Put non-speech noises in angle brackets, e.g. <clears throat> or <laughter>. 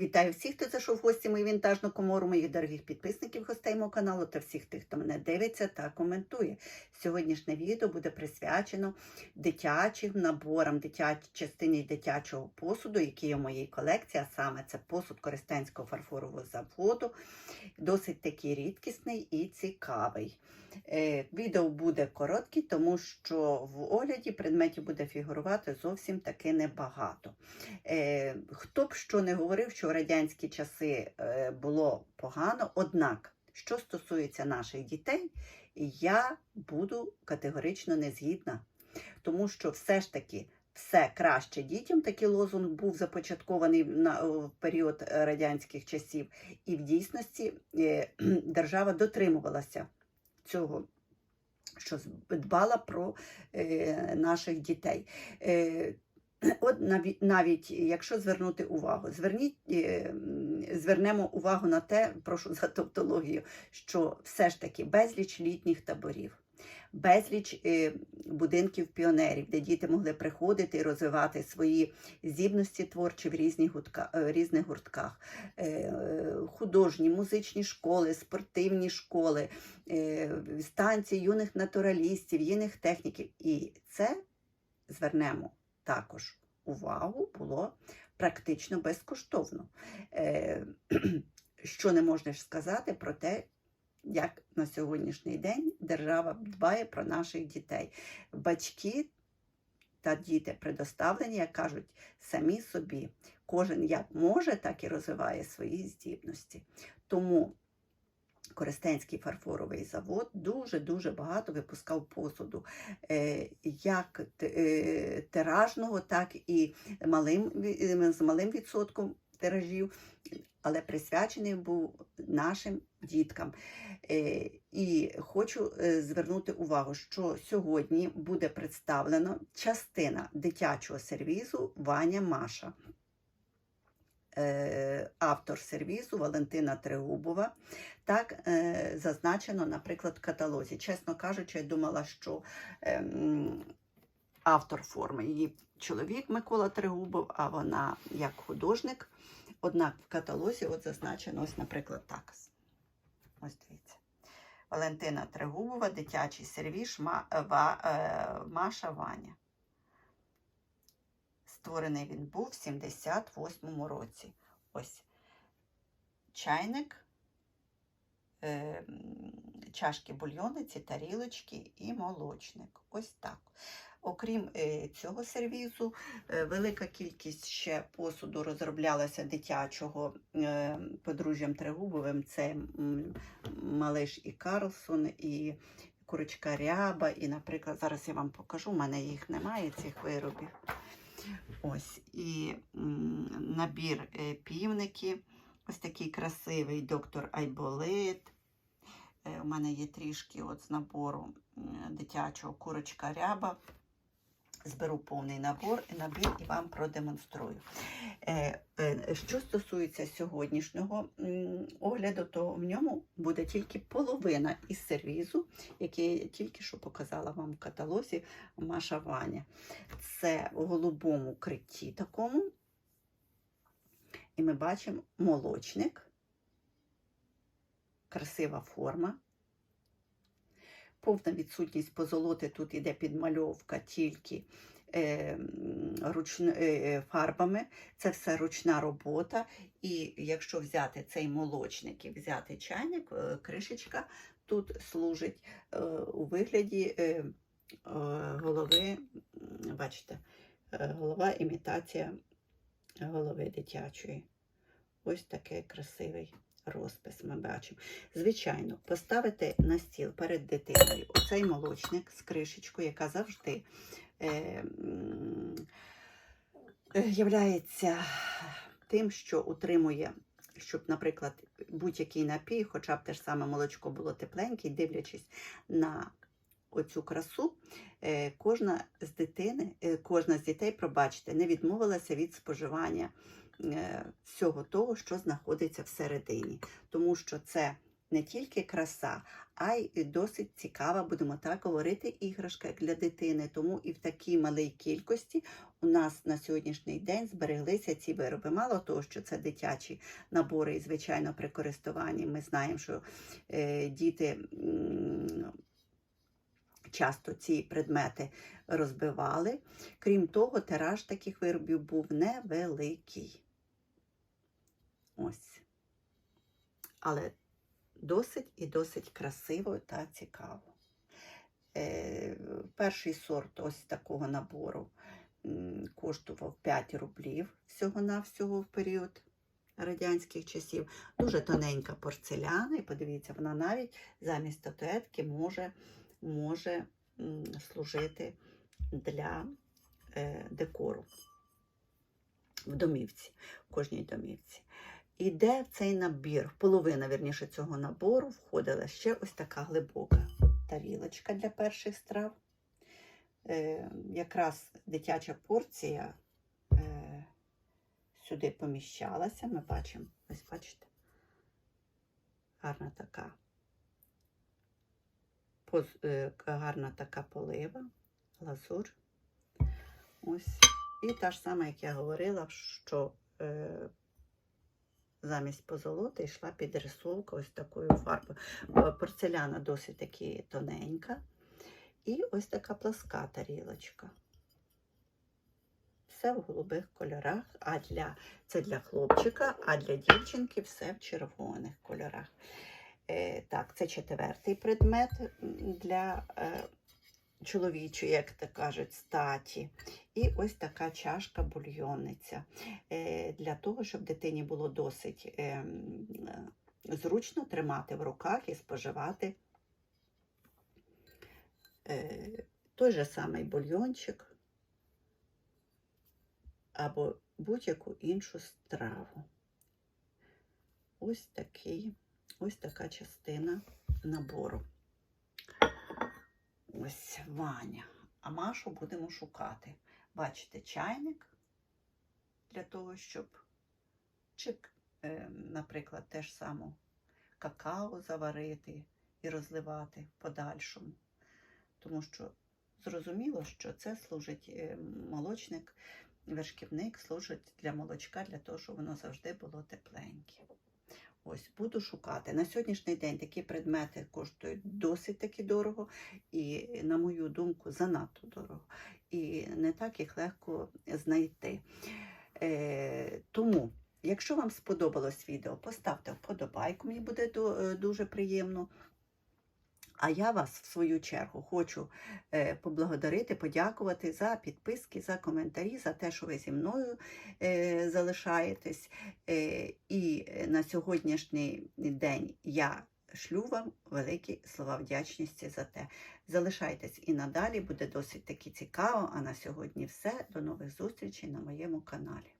Вітаю всіх, хто зайшов в гості мою вінтажну комору, моїх дорогих підписників, гостей мого каналу та всіх тих, хто мене дивиться та коментує. Сьогоднішнє відео буде присвячено дитячим наборам, дитяч... частині дитячого посуду, який є в моїй колекції, а саме це посуд Користенського фарфорового заводу. Досить такий рідкісний і цікавий. Е, Відео буде коротке, тому що в огляді предметів буде фігурувати зовсім таки небагато. Е, Хто б що не говорив, що в радянські часи е, було погано, однак, що стосується наших дітей, я буду категорично не згідна, тому що все ж таки. Все краще дітям, такий лозунг був започаткований в період е, радянських часів, і в дійсності е, <clears throat> держава дотримувалася цього, що дбала про наших дітей. Е, От навіть, навіть якщо звернути увагу, зверніть, е, звернемо увагу на те, прошу за тавтологію, що все ж таки безліч літніх таборів, безліч е, будинків піонерів, де діти могли приходити і розвивати свої здібності творчі в різних, гуртка, е, різних гуртках, е, художні, музичні школи, спортивні школи, е, станції юних натуралістів, юних техніків. І це звернемо також увагу було практично безкоштовно. Е, <clears throat> Що не можна ж сказати про те, як на сьогоднішній день держава дбає про наших дітей. Батьки та діти предоставлені, як кажуть, самі собі. Кожен як може, так і розвиває свої здібності. Тому Коростенський фарфоровий завод дуже-дуже багато випускав посуду, е, як е, тиражного, так і малим, е, з малим відсотком тиражів, але присвячений був нашим діткам. І хочу звернути увагу, що сьогодні буде представлено частина дитячого сервізу Ваня Маша. Е, Автор сервізу Валентина Трегубова. Так е, зазначено, наприклад, в каталозі. Чесно кажучи, я думала, що ем, автор форми її чоловік Микола Трегубов, а вона як художник. Однак в каталозі от зазначено, ось, наприклад, так. Ось дивіться. Валентина Трегубова, дитячий Ва, е, Маша Ваня. Створений він був в 78-му році. Ось чайник, е, чашки бульйониці, тарілочки і молочник. Ось так. Окрім е, цього сервізу, е, велика кількість ще посуду розроблялася дитячого подружжям Трегубовим. Це Малиш і Карлсон, і курочка Ряба, і, наприклад, зараз я вам покажу, у мене їх немає, цих виробів. Ось і набір е, півники. Ось такий красивий доктор Айболит. Е, У мене є трішки от з набору дитячого курочка ряба. Зберу повний набор набір і вам продемонструю. Е, е, Що стосується сьогоднішнього огляду, то в ньому буде тільки половина із сервізу, який я тільки що показала вам в каталозі Маша Ваня. Це в голубому критті такому. І ми бачимо молочник, красива форма. Повна відсутність позолоти тут іде підмальовка тільки е, руч, е, е, фарбами. Це все ручна робота. І якщо взяти цей молочник і взяти чайник, е, кришечка тут служить е, у вигляді е, е, голови, бачите, е, голова імітація голови дитячої. Ось такий красивий розпис ми бачимо. Звичайно, поставити на стіл перед дитиною оцей молочник з кришечкою, яка завжди е, е, являється тим, що утримує, щоб, наприклад, будь-який напій, хоча б те ж саме молочко було тепленьке, дивлячись на оцю красу, е, кожна з дитини, е, кожна з дітей, пробачте, не відмовилася від споживання всього того, що знаходиться всередині. Тому що це не тільки краса, а й досить цікава, будемо так говорити, іграшка для дитини. Тому і в такій малій кількості у нас на сьогоднішній день збереглися ці вироби. Мало того, що це дитячі набори, і звичайно, при користуванні ми знаємо, що е, діти. Часто ці предмети розбивали. Крім того, тираж таких виробів був невеликий. Ось. Але досить і досить красиво та цікаво. Е, перший сорт ось такого набору коштував 5 рублів всього-навсього в період радянських часів. Дуже тоненька порцеляна, і подивіться, вона навіть замість статуетки може, може служити для е, декору в домівці, в кожній домівці. Іде цей набір, половина, вірніше, цього набору входила ще ось така глибока тарілочка для перших страв. Е, якраз дитяча порція е, сюди поміщалася. Ми бачимо, ось бачите, гарна така, поз- е, гарна така полива, лазур. Ось. І та ж сама, як я говорила, що е, замість позолоти йшла підрисовка ось такою фарбою. Е, Порцеляна досить таки тоненька. І ось така пласка тарілочка. Все в голубих кольорах, а для, це для хлопчика, а для дівчинки все в червоних кольорах. Е, так, це четвертий предмет для е, чоловічої, як то кажуть, статі. І ось така чашка бульйонниця. Е, для того, щоб дитині було досить е, м, е, зручно тримати в руках і споживати е, той же самий бульйончик або будь-яку іншу страву. Ось такий, ось така частина набору. Ось Ваня. А Машу будемо шукати. Бачите, чайник для того, щоб чи, е, наприклад, теж само какао заварити і розливати подальшому. Тому що зрозуміло, що це служить е, молочник, вершківник служить для молочка, для того, щоб воно завжди було тепленьке. Ось, буду шукати. На сьогоднішній день такі предмети коштують досить таки дорого, і, на мою думку, занадто дорого. І не так їх легко знайти. Е, тому, якщо вам сподобалось відео, поставте вподобайку, мені буде е, дуже приємно. А я вас, в свою чергу, хочу е, поблагодарити, подякувати за підписки, за коментарі, за те, що ви зі мною е, залишаєтесь. Е, і на сьогоднішній день я шлю вам великі слова вдячності за те. Залишайтесь і надалі, буде досить таки цікаво. А на сьогодні все. До нових зустрічей на моєму каналі.